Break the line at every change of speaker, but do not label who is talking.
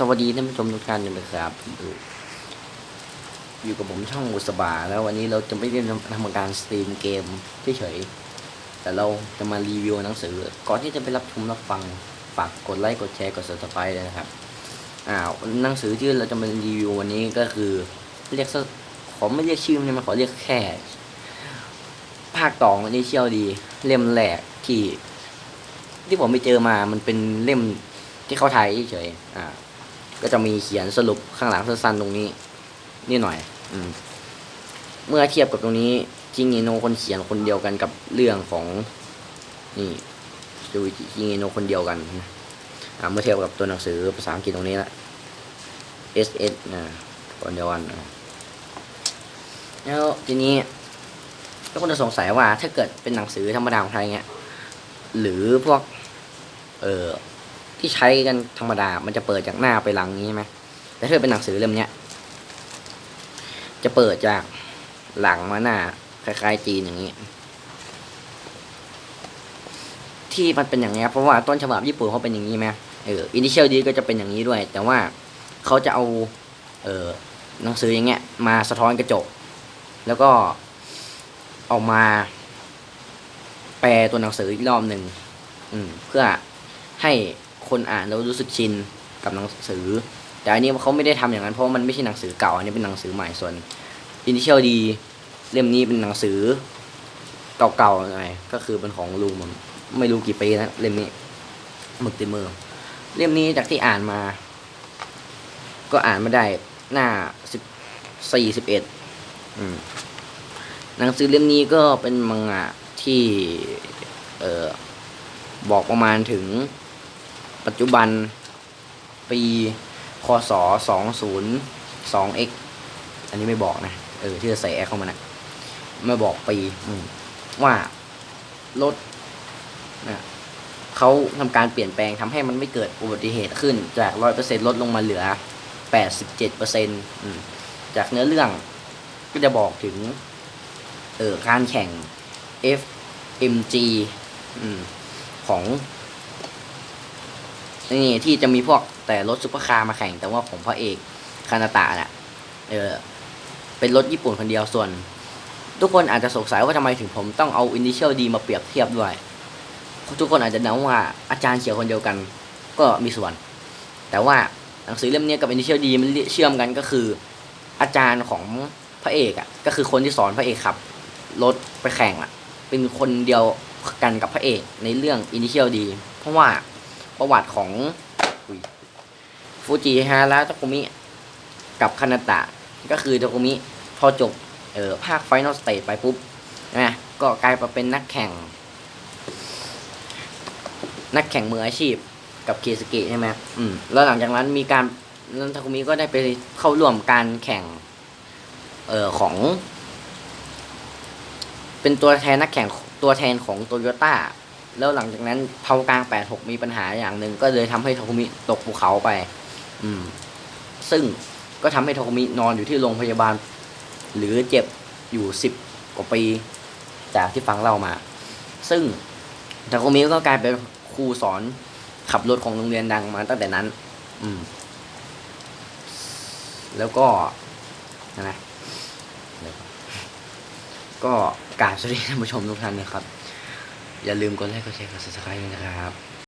สวัสดีท่านผู้ชมทุกท่านนะครับ อยู่กับผมช่องอุสบา แล้ววันนี้เราจะไม่ได้ทำการสตรีมเกมเฉยๆแต่เราจะมารีวิวหนังสือ ก่อนที่จะไปรับชมรับฟังฝากกดไลค์กดแชร์กด subscribe เลยนะครับอ้าหนังสือที่เราจะมารีวิววันนี้ก็คือ เรียกขอไม่เรียกชื่อมันขอเรียกแค่ ภาคต่อมันนี่เชี่ยวดี เล่มแรกที่ ที่ผมไปเจอมามันเป็นเล่มที่เขาถ่ายเฉยอ่า ก็จะมีเขียนสรุปข้างหลังสั้นๆตรงนี้ นี่หน่อย อืม เมื่อเทียบกับตรงนี้จิงเงโนคนเขียนคนเดียวกันกับเรื่องของ นี่ดูจิงเงโนคนเดียวกันอ่าเมื่อเทียบกับตัวหนังสือภาษาอังกฤษตรงนี้ละ S S นะคนเดียวกันแล้วทีนี้ก็คนจะสงสัยว่าถ้าเกิดเป็นหนังสือธรรมดาของไทยเงี้ย หรือพวก เออ ที่ใช้กันธรรมดา มันจะเปิดจากหน้าไปหลังนี้ใช่ไหมแต่ถ้าเป็นหนังสือเล่มเนี้ย จะเปิดจากหลังมาหน้าคล้ายๆจีนอย่างนี้ ที่มันเป็นอย่างนี้เพราะว่าต้นฉบับญี่ปุ่นเขาเป็นอย่างนี้ไหมเอออินิเชียลดีก็จะเป็นอย่างนี้ด้วย แต่ว่าเขาจะเอา เออหนังสืออย่างเงี้ย มาสะท้อนกระจก แล้วก็ออกมา แปลตัวหนังสืออีกรอบหนึ่งเพื่อให้ คนอ่านแล้วรู้สึกชินกับหนังสือ แต่อันนี้เขาไม่ได้ทำอย่างนั้นเพราะว่ามันไม่ใช่หนังสือเก่าอันนี้เป็นหนังสือใหม่ส่วน Initial D เล่มนี้เป็นหนังสือเก่าๆหน่อยก็คือเป็นของลุงมันไม่รู้กี่ปีนะเล่มนี้มึกติดมือเล่มนี้จากที่อ่านมา ก็อ่านมาได้หน้าสิบสี่สิบเอ็ดหนังสือเล่มนี้ก็เป็นมังงะที่ เออบอกประมาณถึง ปัจจุบันปีคศสองศูนย์สอง x อันนี้ไม่บอกนะ เออ ที่จะใส่แอคเข้ามานะไม่บอกปีว่ารถนะเขาทำการเปลี่ยนแปลงทำให้มันไม่เกิดอุบัติเหตุขึ้น จากร้อยเปอร์เซ็นลดลงมาเหลือแปดสิบเจ็ดเปอร์เซ็นต์จากเนื้อเรื่องก็จะบอกถึง เออการแข่ง FMG อืมของ นี่ที่จะมีพวกแต่รถซุปเปอร์คาร์มาแข่ง แต่ว่าของพระเอกคานาตะน่ะเออเป็นรถญี่ปุ่นคนเดียวส่วน ทุกคนอาจจะสงสัยว่าทำไมถึงผมต้องเอา Initial D มาเปรียบเทียบด้วย ทุกคนอาจจะเดาว่าอาจารย์เขียนคนเดียวกันก็มีส่วน แต่ว่าหนังสือเล่มนี้กับ Initial D มันเชื่อมกันก็คือ อาจารย์ของพระเอกอะก็คือคนที่สอนพระเอกขับรถไปแข่งอะเป็นคนเดียวกันกับพระเอกในเรื่อง Initial D เพราะว่า ประวัติของฟูจิฮาระโตคุมิกับคานาตะ ก็คือโตคุมิพอจบเออภาคไฟนอลสเตจไปปุ๊บนะก็กลายมาเป็นนักแข่ง นักแข่งมืออาชีพกับเคสเกะใช่ไหมอืมแล้วหลังจากนั้นมีการนันทาคุมิก็ได้ไปเข้าร่วมการแข่ง เอ่อของ เป็นตัวแทนนักแข่งตัวแทนของโตโยต้า แล้วหลังจากนั้นเผากลาง86มีปัญหาอย่างหนึ่งก็เลยทำให้โทคุมิตกภูเขาไป อืม ซึ่งก็ทำให้โทคุมินอนอยู่ที่โรงพยาบาล หรือเจ็บอยู่10กว่าปี จากที่ฟังเล่ามา ซึ่งโทคุมิก็กลายเป็นครูสอนขับรถของโรงเรียนดังมาตั้งแต่นั้น อืม แล้วก็นะก็กราบสวัสดีท่านผู้ชมทุกท่านนะครับ อย่าลืมกดไลค์กดแชร์กดซับสไครต์ด้วยนะครับ